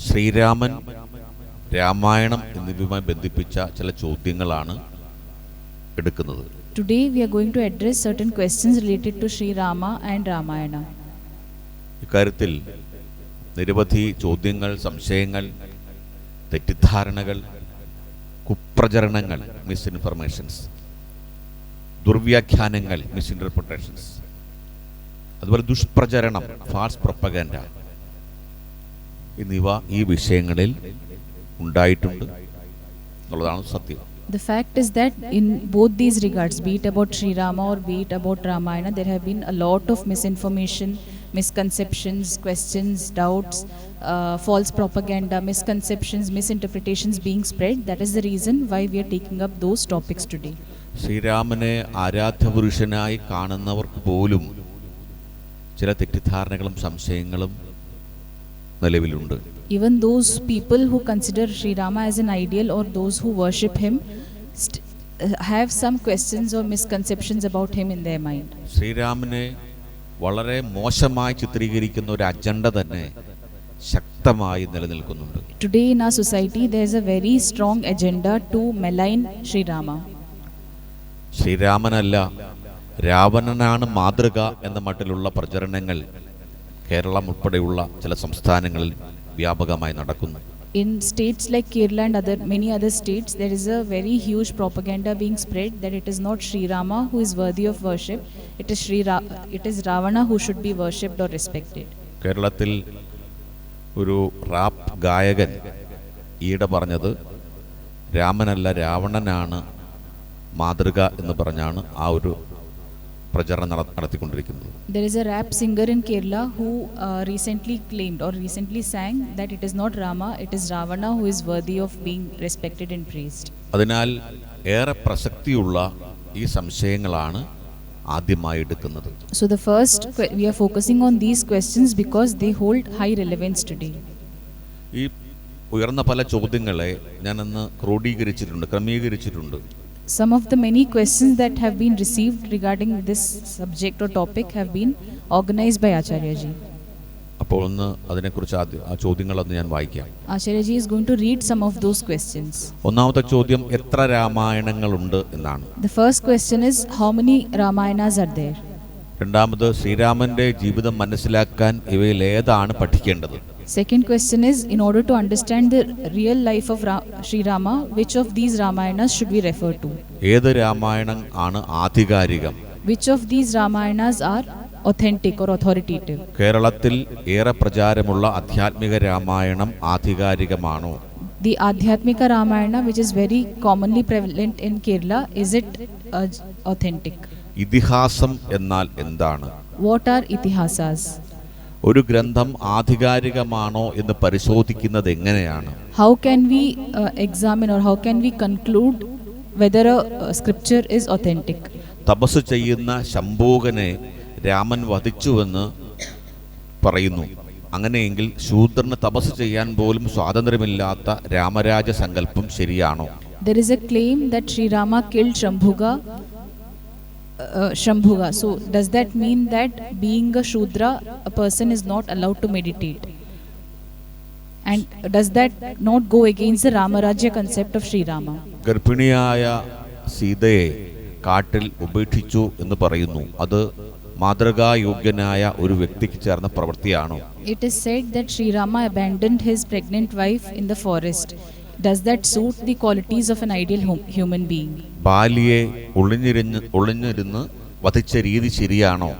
ശ്രീരാമൻ രാമായണം എന്നിവയുമായി ബന്ധിപ്പിച്ച ചില ചോദ്യങ്ങളാണ് എടുക്കുന്നത് today we are going to address certain questions related to Sri Rama and and Ramayana. ഇക്കാര്യത്തിൽ നിരവധി ചോദ്യങ്ങൾ സംശയങ്ങൾ തെറ്റിദ്ധാരണകൾ കുപ്രചരണങ്ങൾ മിസ്ഇൻഫർമേഷൻസ് ദുർവ്യാഖ്യാനങ്ങൾ മിസ്ഇന്റർപ്രിട്ടേഷൻസ് അതുപോലെ ദുഷ്പ്രചരണം ഫാൾസ് പ്രൊപ്പഗൻഡ എന്നിവ ഈ വിഷയങ്ങളിൽ ഉണ്ടായിട്ടുണ്ട് എന്നുള്ളതാണ് സത്യം The fact is that in both these regards, be it about Sri Rama or be it about Ramayana, there have been a lot of misinformation, misconceptions, questions, doubts, uh, false propaganda, misconceptions, misinterpretations being spread. That is the reason why we are taking up those topics today. ശ്രീരാമനെ ആരാധ്യപുരുഷനായി കാണുന്നവർക്ക് പോലും ചില തെറ്റിദ്ധാരണകളും സംശയങ്ങളും നിലവിലുണ്ട്. Even those people who consider Sri Rama as an ideal or those who worship him have some questions or misconceptions about him in their mind ശ്രീരാമനെ വളരെ മോശമായി ചിത്രീകരിക്കുന്ന ഒരു അജണ്ട തന്നെ ശക്തമായി നിലനിൽക്കുന്നുണ്ട്. Today in a society there is a very strong agenda to malign Sri Rama ശ്രീരാമനല്ല രാവണനാണ് മാതൃക എന്ന മട്ടിലുള്ള പ്രചരണങ്ങൾ കേരളം ഉൾപ്പെടെയുള്ള ചില സംസ്ഥാനങ്ങളിൽ വ്യാപകമായി നടക്കുന്നു. In states like Kerala and other many other states there is a very huge propaganda being spread that it is not Sri Rama who is worthy of worship it is Sri it is Ravana who should be worshipped or respected കേരളത്തിൽ ഒരു rap ഗായകൻ ഈയിടെ പറഞ്ഞത് രാമനല്ല രാവണനാണ് മാതൃക എന്ന് പറഞ്ഞാണ് ആ ഒരു പ്രചരണം നട- നടത്തിക്കൊണ്ടിരിക്കുന്നത് There is a rap singer in Kerala who uh, recently claimed or recently sang that it is not Rama, it is Ravana who is worthy of being respected and praised. അതിനാൽ ഏറെ പ്രസക്തിയുള്ള ഈ സംശയങ്ങളാണ് ആദ്യമായി എടുക്കുന്നത് So the first we are focusing on these questions because they hold high relevance today. ഈ ഉയർന്ന പല ചോദ്യങ്ങളെ ഞാനന്ന് ക്രോഡീകരിച്ചിട്ടുണ്ട് ക്രമീകരിച്ചിട്ടുണ്ട് Some of the many questions that have been received regarding this subject or topic have been organized by Acharya ji. അപ്പോൾ ഒന്ന് അതിനെക്കുറിച്ച് ആദ്യം ആ ചോദ്യങ്ങളൊന്ന് ഞാൻ വായിക്കാം Acharya ji is going to read some of those questions. ഒന്നാമത്തെ ചോദ്യം എത്ര രാമായണങ്ങളുണ്ട് എന്നാണ് The first question is how many Ramayanas are there? രണ്ടാമത് ശ്രീരാമന്റെ ജീവിതം മനസ്സിലാക്കാൻ ഇവയിൽ ഏതാണ് പഠിക്കേണ്ടത് Second question is in order to understand the real life of Ra- Sri Rama, which of these Ramayanas should we refer to? ഏത് രാമായണം ആണ് ആധികാരികം Which of these Ramayanas are authentic or authoritative? കേരളത്തിൽ ഏറെ പ്രചാരമുള്ള ആധ്യാത്മിക Ramayanam ആധികാരികമാണോ The Adhyatmika Ramayana, which is very commonly prevalent in Kerala, is it uh, authentic? ഇതിഹാസം എന്നാൽ എന്താണ് What are itihasas? ഒരു ഗ്രന്ഥം ആധികാരികമാണോ എന്ന് പരിശോധിക്കുന്നത് എങ്ങനെയാണ്? How can we examine or how can we conclude whether scripture is scripture തപസ് ചെയ്യുന്ന ശംഭൂകനെ രാമൻ വധിച്ചുവെന്ന് പറയുന്നു. അങ്ങനെയെങ്കിൽ ശൂദ്രന് തപസ് ചെയ്യാൻ പോലും സ്വാതന്ത്ര്യമില്ലാത്ത രാമരാജ സങ്കല്പം ശരിയാണോ? There is a claim that Sri Rama kill killed Shambhuga. Uh, Shambhuga. So, does that mean that being a Shudra, a person is not allowed to meditate? And does that not go against the Ramarajya concept of Sri Rama? ഗർഭിണിയായ സീതയെ കാട്ടിൽ ഉപേക്ഷിച്ചു എന്ന് പറയുന്നു അത് മാതൃകായോഗ്യനായ ഒരു വ്യക്തിക്ക് ചേർന്ന പ്രവൃത്തിയാണോ It is said that Sri Rama abandoned his pregnant wife in the that suit the qualities of an ideal hum- human being? ബാലിയെ ഒളിഞ്ഞിരിഞ്ഞ് ഒളിഞ്ഞിരുന്ന് വധിച്ച രീതി ശരിയാണോ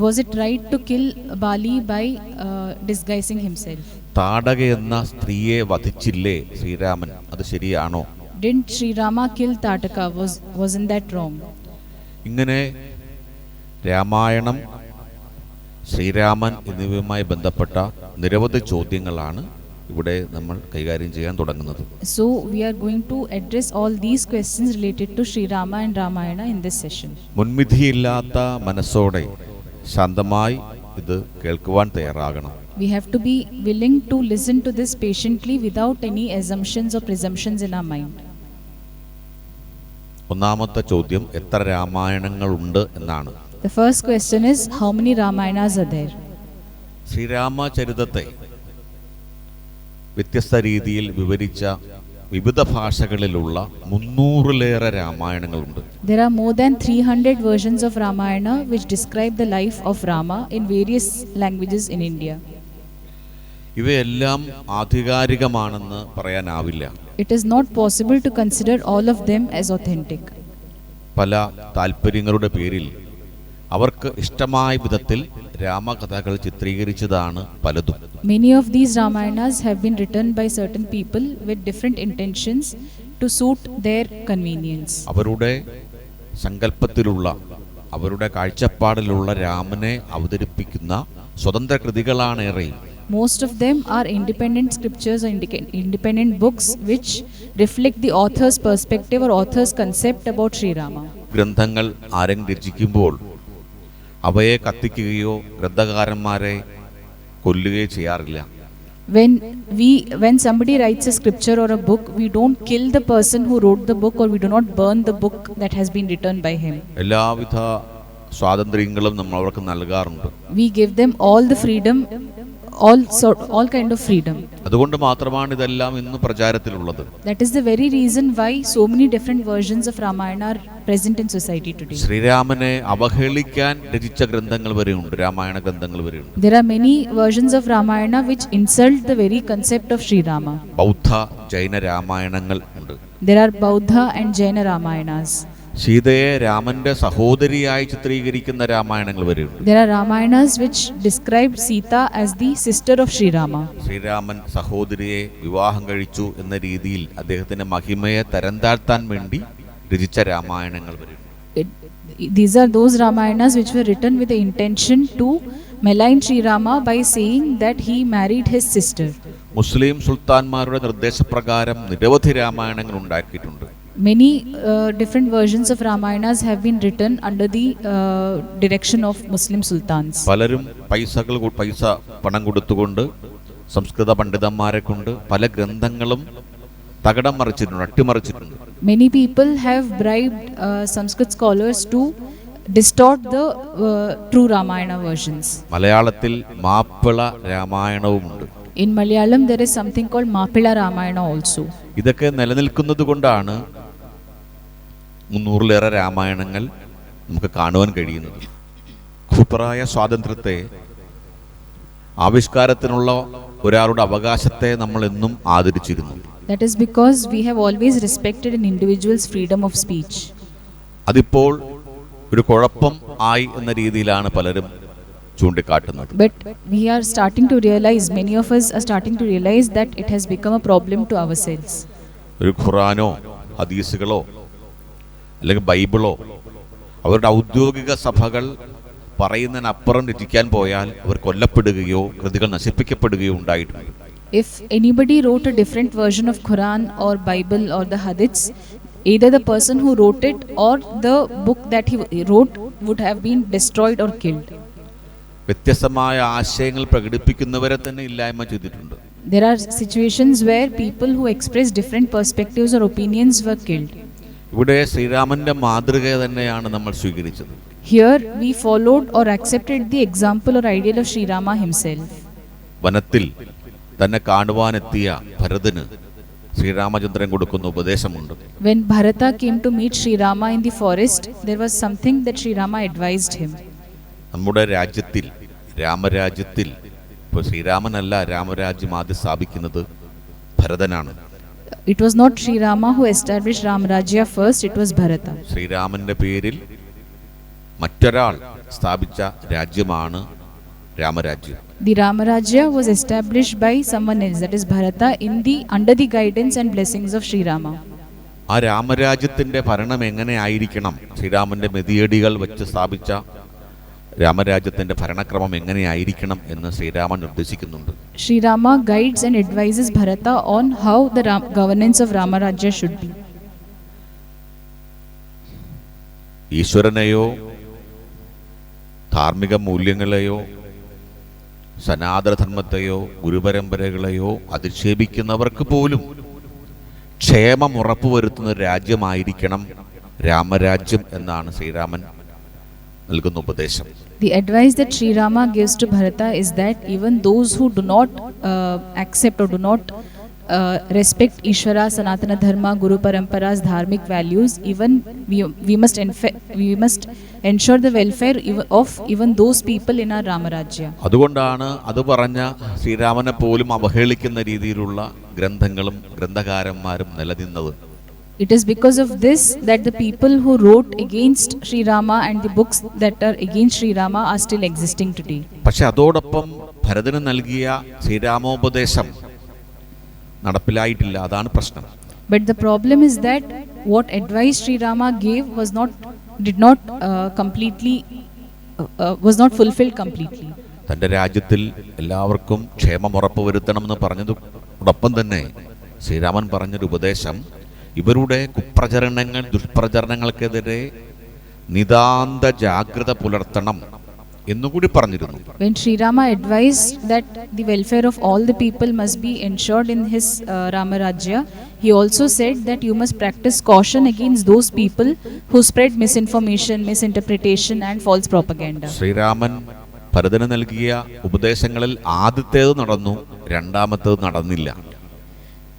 Was it right to kill Bali by uh, disguising himself? താടക എന്ന സ്ത്രീയെ വധിച്ചില്ലേ ശ്രീരാമൻ അത് ശരിയാണോ Didn't Sri Rama kill Tataka? Was wasn't that wrong? ഇങ്ങനെ രാമായണം ശ്രീരാമൻ എന്നിവയുമായി ബന്ധപ്പെട്ട നിരവധി ചോദ്യങ്ങളാണ് ഇവിടെ നമ്മൾ കൈകാര്യം ചെയ്യാൻ തുടങ്ങുന്നത് so we are going to address all these questions related to Sri Rama and Ramayana in this session മുൻവിധിയില്ലാത്ത മനസ്സോടെ ശാന്തമായി ഇത് കേൾക്കുവാൻ തയ്യാറാകണം We have to be willing to listen to this patiently without any assumptions or presumptions in our mind. ഒന്നാമത്തെ ചോദ്യം എത്ര രാമായണങ്ങളുണ്ട് എന്നാണ് The first question is how many Ramayanas are there? ശ്രീരാമചരിതത്തെ വ്യത്യസ്ത രീതിയിൽ വിവരിച്ച വിവിധ ഭാഷകളിലുള്ള മുന്നൂറിലേറെ രാമായണങ്ങളുണ്ട് There are more than 300 versions of Ramayana which describe the life of Rama in various languages in India. ഇവയെല്ലാം ആധികാരികമാണെന്ന് പറയാനാവില്ല It is not possible to consider all of them as authentic. പല താല്പര്യങ്ങളുടെ പേരിൽ അവർക്ക് ഇഷ്ടമായ വിധത്തിൽ രാമകഥകൾ ചിത്രീകരിച്ചതാണ് പലതും Many of these Ramayanas have been written by certain people with different intentions to suit their convenience. അവരുടെ സങ്കല്പത്തിലുള്ള അവരുടെ കാഴ്ചപ്പാടിലുള്ള രാമനെ അവതരിപ്പിക്കുന്ന സ്വതന്ത്ര കൃതികളാണേറെയും Most of them are independent scriptures or independent books which reflect the author's perspective or author's concept about Sri Rama. ഗ്രന്ഥങ്ങൾ ആരെങ്കിലും രചിക്കുമ്പോൾ അവയെ കത്തിക്കുകയോ ഗ്രന്ഥകാരന്മാരെ കൊല്ലുകയോ ചെയ്യാറില്ല When we when somebody writes a scripture or a book, we don't kill the person who wrote the book or we do not burn the book that has been written by him. എല്ലാവിധ സ്വാതന്ത്ര്യങ്ങളും നമ്മൾ അവർക്ക് നൽകാറുണ്ട് We give them all the freedom, all sort all kind of freedom. അതുകൊണ്ട് മാത്രമാണ് ഇതെല്ലാം ഇന്ന് പ്രചാരത്തിലുള്ളത് That is the very reason why so many different versions of Ramayana are present in society today. ശ്രീരാമനെ അവഹേളിക്കാൻ രചിച്ച ഗ്രന്ഥങ്ങൾ വരെയുണ്ട് രാമായണ ഗ്രന്ഥങ്ങൾ വരെയുണ്ട് There are many versions of Ramayana which insult the very concept of Sri Rama. ബൗദ്ധ ജൈന രാമായണങ്ങൾ ഉണ്ട് There are Bauddha and Jaina Ramayanas. സീതയെ രാമന്റെ സഹോദരിയായി ചിത്രീകരിക്കുന്ന രാമായണങ്ങൾ വരെയുണ്ട് There are Ramayanas which describe Sita as the sister of Sri Rama. Sreeraman സഹോദരിയെ വിവാഹം കഴിച്ചു എന്ന രീതിയിൽ അദ്ദേഹത്തിന്റെ മഹിമയെ തരം താഴ്ത്താൻ വേണ്ടി രചിച്ച രാമായണങ്ങൾ വരെയുണ്ട് these are those Ramayanas which were written with the intention to malign Sri Rama by saying that he married his sister. മുസ്ലിം സുൽത്താൻമാരുടെ നിർദ്ദേശപ്രകാരം നിരവധി രാമായണങ്ങൾ ഉണ്ടാക്കിയിട്ടുണ്ട് Many uh, different versions of Ramayanas have been written under the uh, direction of Muslim sultans. പലരും പൈസകൾ കൊ- പൈസ പണം കൊടുത്തുകൊണ്ട് സംസ്കൃത പണ്ഡിതന്മാരെ കൊണ്ട് പല ഗ്രന്ഥങ്ങളും തകടം മറിച്ചിട്ടുണ്ട് അട്ടിമറിച്ചിട്ടുണ്ട് Many people have bribed uh, Sanskrit scholars to distort the uh, true Ramayana versions. മലയാളത്തിൽ Mappila രാമായണവുമുണ്ട് In Malayalam, there is something called Mapila Ramayana also. ഇതൊക്കെ നിലനിൽക്കുന്നത് കൊണ്ടാണ് മുന്നൂറിലേറെ രാമായണങ്ങൾ നമുക്ക് കാണുവാൻ കഴിയുന്നത് ഖുപ്രായ സ്വാതന്ത്ര്യത്തെ ആവിഷ്കാരത്തിനുള്ള ഒരാളുടെ അവകാശത്തെ നമ്മൾ എന്നും ആദരിച്ചിരുന്നു That is because we have always respected an individual's freedom of speech. അതിപ്പോൾ ഒരു കുഴപ്പം ആയി എന്ന രീതിയിലാണ് പലരും ചൂണ്ടിക്കാട്ടുന്നത് But we are starting to realize, many of us are starting to realize that it has become a problem to ourselves. ഒരു ഖുറാനോ ഹദീസുകളോ അല്ലെങ്കിൽ ബൈബിളോ അവരുടെ ഔദ്യോഗിക സഭകൾ പറയുന്നതിനപ്പുറം രചിക്കാൻ പോയാൽ അവർ കൊല്ലപ്പെടുകയോ കൃതികൾ നശിപ്പിക്കപ്പെടുകയോ ഉണ്ടായിട്ടുണ്ട് If anybody wrote a different version of Quran or Bible or the Hadiths, either the person who wrote it or the book that he wrote would have been destroyed or killed. വ്യത്യസ്തമായ ആശയങ്ങൾ പ്രകടിപ്പിക്കുന്നവരെ തന്നെ ഇല്ലായ്മ ചെയ്തിട്ടുണ്ട് There are situations where people who express different perspectives or opinions were killed. ഇവിടെ ശ്രീരാമന്റെ മാതൃക തന്നെയാണ് നമ്മൾ സ്വീകരിച്ചത് Here we followed or accepted the example or ideal of Sri Rama himself. വനത്തിൽ തന്നെ കാണുവാനെത്തിയ ഭരതന് ശ്രീരാമചന്ദ്രൻ കൊടുക്കുന്ന ഉപദേശമുണ്ട് When Bharata came to meet Sri Rama in the forest, there was something that Sri Rama advised him. നമ്മുടെ രാജ്യത്തിൽ രാമരാജ്യത്തിൽ ഇപ്പോൾ ശ്രീരാമനല്ല രാമരാജ്യം ആദ്യം സ്ഥാപിക്കുന്നത് ഭരതനാണ് It was not Sri Rama who establish Ramarajya first it was Bharata ശ്രീരാമന്റെ പേരിൽ മറ്റൊരാൾ സ്ഥാപിച്ച രാജ്യമാണ് Ram Rajya. The Ramarajya was established by someone else, that is Bharata, in the under the guidance and blessings of Sri Rama. ആ രാമരാജ്യത്തിന്റെ ഭരണം എങ്ങനെ ആയിരിക്കണം? ശ്രീരാമന്റെ മെതിയടികൾ വെച്ച് സ്ഥാപിച്ച രാമരാജ്യത്തിന്റെ ഭരണക്രമം എങ്ങനെയായിരിക്കണം എന്ന് Sreeraman നിർദ്ദേശിക്കുന്നുണ്ട് Srirama guides and advises Bharata on how the governance of Ramarajya should be. ഈശ്വരനെയോ ധാർമ്മിക മൂല്യങ്ങളെയോ സനാതനധർമ്മത്തെയോ ഗുരുപരമ്പരകളെയോ അധിക്ഷേപിക്കുന്നവർക്ക് പോലും ക്ഷേമം ഉറപ്പുവരുത്തുന്ന രാജ്യമായിരിക്കണം രാമരാജ്യം എന്നാണ് ശ്രീരാമൻ നൽകുന്ന ഉപദേശം The advice that Sri Rama gives to Bharata is that even those who do not uh, accept or do not uh, respect Ishvara, Sanatana Dharma, Guru Paramparas, dharmic values, even we, we must we must ensure the welfare of even those people in our Ramarajya. അതുകൊണ്ടാണ് അത് പറഞ്ഞ ശ്രീരാമനെ പോലും അവഹേളിക്കുന്ന രീതിയിലുള്ള ഗ്രന്ഥങ്ങളും ഗ്രന്ഥകാരന്മാരും നിലനിന്നത് It is because of this that the people who wrote against Sri Rama and the books that are against Sri Rama are still existing today. പക്ഷെ അതോടൊപ്പം ഭരതന് നൽകിയ ശ്രീരാമോപദേശം നടപ്പിലായിട്ടില്ല അതാണ് പ്രശ്നം But the problem is that what advice Sri Rama gave was not did not uh, completely uh, uh, was not fulfilled completely. തന്റെ രാജ്യത്തിൽ എല്ലാവർക്കും ക്ഷേമം ഉറപ്പുവരുത്തണമെന്ന് പറഞ്ഞതോടൊപ്പം തന്നെ ശ്രീരാമൻ പറഞ്ഞൊരു ഉപദേശം ഇവരുടെ കുപ്രചരണങ്ങൾ ദുഷ്പ്രചരണങ്ങൾക്കെതിരെ നിതാന്ത ജാഗ്രത പുലർത്തണം എന്നുകൂടി പറഞ്ഞിരുന്നു When Sri Rama advised that the welfare of all the people must be ensured in his uh, Ramarajya, he also said that you must practice caution against those people who spread misinformation, misinterpretation, and false propaganda. Sreeraman ഭരതന് നൽകിയ ഉപദേശങ്ങളിൽ ആദ്യത്തേത് നടന്നു രണ്ടാമത്തേത് നടന്നില്ല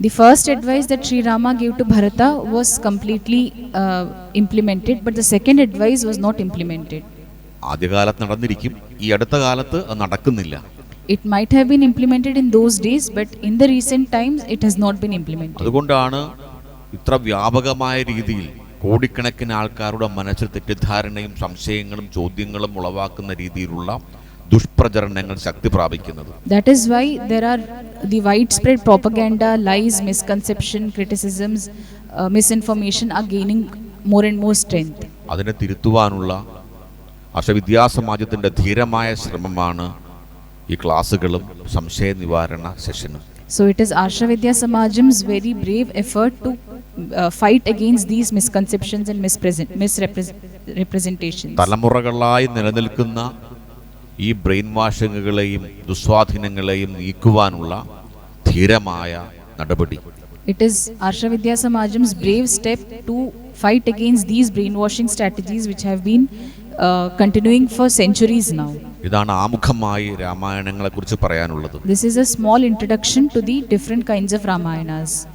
The first advice that Sri Rama gave to Bharata was completely uh, implemented, but the second advice was not implemented. ആദ്യകാലത്ത് നടന്നിരിക്കും ഈ അടുത്ത കാലത്ത് നടക്കുന്നില്ല It might have been implemented in those days, but in the recent times, it has not been implemented. അതുകൊണ്ടാണ് ഇത്ര വ്യാപകമായ രീതിയിൽ കോടിക്കണക്കിന് ആൾക്കാരുടെ മനസ്സിൽ തെറ്റിദ്ധാരണയും സംശയങ്ങളും ചോദ്യങ്ങളും ഉളവാക്കുന്ന രീതിയിലുള്ള ദുഷ്പ്രചരണങ്ങൾ ശക്തി പ്രാപിക്കുന്നത് That is why there are the widespread propaganda, lies, misconception, criticisms, uh, misinformation are gaining more and more strength. അതിനെ തിരുത്തുവാനുള്ള അർഷവിദ്യാസമാജത്തിന്റെ ധീരമായ ശ്രമമാണ് ഈ ക്ലാസ്സുകളും സംശയ നിവാരണ സെഷനും So it is Arsha Vidya Samajam's very brave effort to uh, fight against these misconceptions and misrepresentations. തലമുറകളായി നിലനിൽക്കുന്ന ഈ ബ്രെയിൻ വാഷിങ്ങുകളെയും ദുസ്വാധീനങ്ങളെയും നീക്കുവാനുള്ള ധീരമായ നടപടി It is Arsha Vidya Samajam's brave step to fight against these brainwashing strategies which have been uh, continuing for centuries now. ഇതാണ് ആമുഖമായി രാമായണങ്ങളെക്കുറിച്ച് പറയാനുള്ളത് This is a small introduction to the different kinds of Ramayanas.